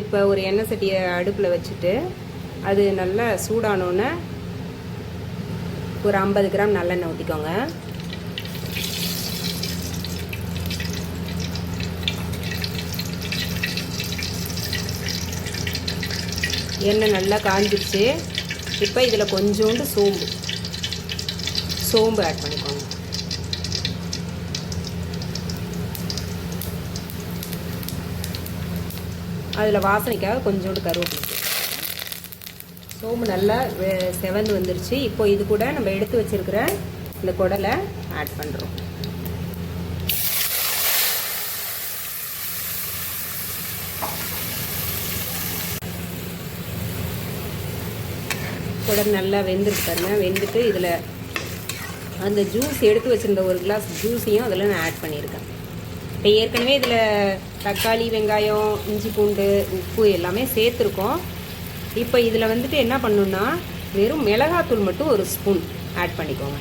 இப்போ ஒரு எண்ணெய் சட்டியை அடுப்பில் வச்சுட்டு அது நல்லா சூடானோன்னு ஒரு ஐம்பது கிராம் நல்லெண்ணெய் ஊற்றிக்கோங்க எண்ணெய் நல்லா காஞ்சிடுச்சு இப்போ இதில் கொஞ்சோண்டு சோம்பு. சோம்பு ஆட் பண்ணிக்கோங்க. அதில் வாசனைக்காக கொஞ்சோண்டு கருவேப்பிலை சோம்பு நல்லா செவந்து வந்துருச்சு. இப்போ இது கூட நம்ம எடுத்து வச்சிருக்கிற இந்த குடலை ஆட் பண்ணுறோம் குடல் நல்லா வெந்திருக்கு பாருங்க. வெந்துட்டு இதில் அந்த ஜூஸ் எடுத்து வச்சிருந்த ஒரு கிளாஸ் ஜூஸையும் அதில் நான் ஆட் பண்ணியிருக்கேன். இப்போ ஏற்கனவே இதில் தக்காளி வெங்காயம் இஞ்சி பூண்டு உப்பு எல்லாமே சேர்த்துருக்கோம். இப்போ இதில் வந்துட்டு என்ன பண்ணணும்னா வெறும் மிளகாத்தூள் மட்டும் ஒரு ஸ்பூன் ஆட் பண்ணிக்கோங்க.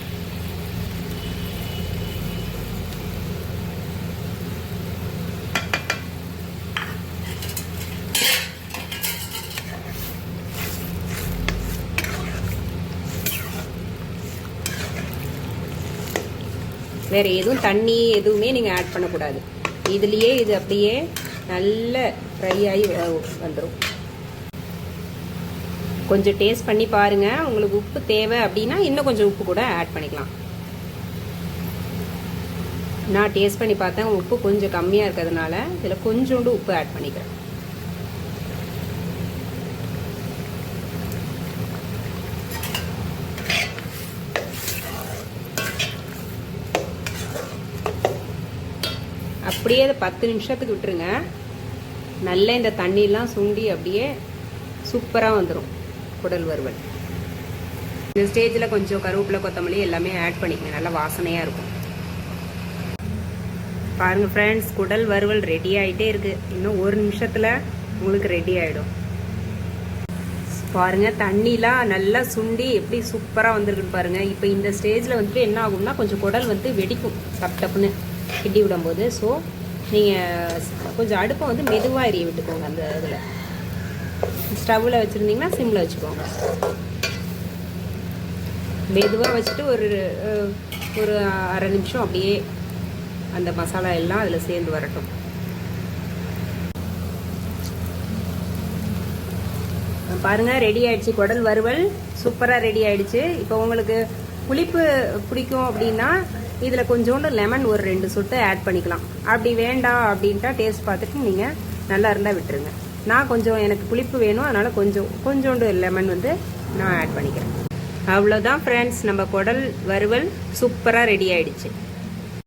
வேறு எதுவும் தண்ணி எதுவுமே நீங்கள் ஆட் பண்ணக்கூடாது. இதுலேயே இது அப்படியே நல்ல ஃப்ரை ஆகி வந்துடும் கொஞ்சம் டேஸ்ட் பண்ணி பாருங்கள் உங்களுக்கு உப்பு தேவை அப்படின்னா இன்னும் கொஞ்சம் உப்பு கூட ஆட் பண்ணிக்கலாம். நான் டேஸ்ட் பண்ணி பார்த்தேன். உப்பு கொஞ்சம் கம்மியாக இருக்கிறதுனால இதில் கொஞ்சோண்டு உப்பு ஆட் பண்ணிக்கிறேன். அப்படியே அதை பத்து நிமிஷத்துக்கு விட்டுருங்க. நல்ல இந்த தண்ணியெலாம் சுண்டி அப்படியே சூப்பராக வந்துடும் குடல் வறுவல். இந்த ஸ்டேஜில் கொஞ்சம் கருவேப்பிலை கொத்தமல்லி எல்லாமே ஆட் பண்ணிக்கங்க. நல்லா வாசனையாக இருக்கும். பாருங்கள் ஃப்ரெண்ட்ஸ் குடல் வறுவல் ரெடி ஆகிட்டே இருக்குது இன்னும் ஒரு நிமிஷத்தில் உங்களுக்கு ரெடி ஆகிடும் பாருங்க தண்ணிலாம் நல்லா சுண்டி எப்படி சூப்பராக வந்திருக்குன்னு பாருங்கள் இப்போ இந்த ஸ்டேஜில் வந்துட்டு என்ன ஆகும்னா கொஞ்சம் குடல் வந்து வெடிக்கும் டப் டப்புன்னு. கிண்டி விடும்போது ஸோ நீங்கள் கொஞ்சம் அடுப்பை வந்து மெதுவாக எரிய விட்டுக்கோங்க அந்த இதில். ஸ்டவ்வில் வச்சுருந்தீங்கன்னா சிம்மில் வச்சுக்கோங்க. மெதுவாக வச்சுட்டு ஒரு ஒரு அரை நிமிஷம் அப்படியே அந்த மசாலா எல்லாம் அதில் சேர்ந்து வரட்டும். பாருங்க ரெடி ஆயிடுச்சு. குடல் வறுவல் சூப்பராக ரெடி ஆயிடுச்சு. இப்போ உங்களுக்கு புளிப்பு பிடிக்கும் அப்படின்னா இதில் கொஞ்சோண்டு லெமன் ஒரு ரெண்டு சொட்டு ஆட் பண்ணிக்கலாம். அப்படி வேண்டாம் அப்படின்ட்டா டேஸ்ட் பார்த்துட்டு நீங்கள் நல்லா இருந்தால் விட்டுருங்க. நான் கொஞ்சம் எனக்கு புளிப்பு வேணும் அதனால் கொஞ்சம் கொஞ்சோண்டு லெமன் வந்து நான் ஆட் பண்ணிக்கிறேன். அவ்வளோதான் ஃப்ரெண்ட்ஸ் நம்ம குடல் வறுவல் சூப்பராக ரெடி ஆயிடுச்சு.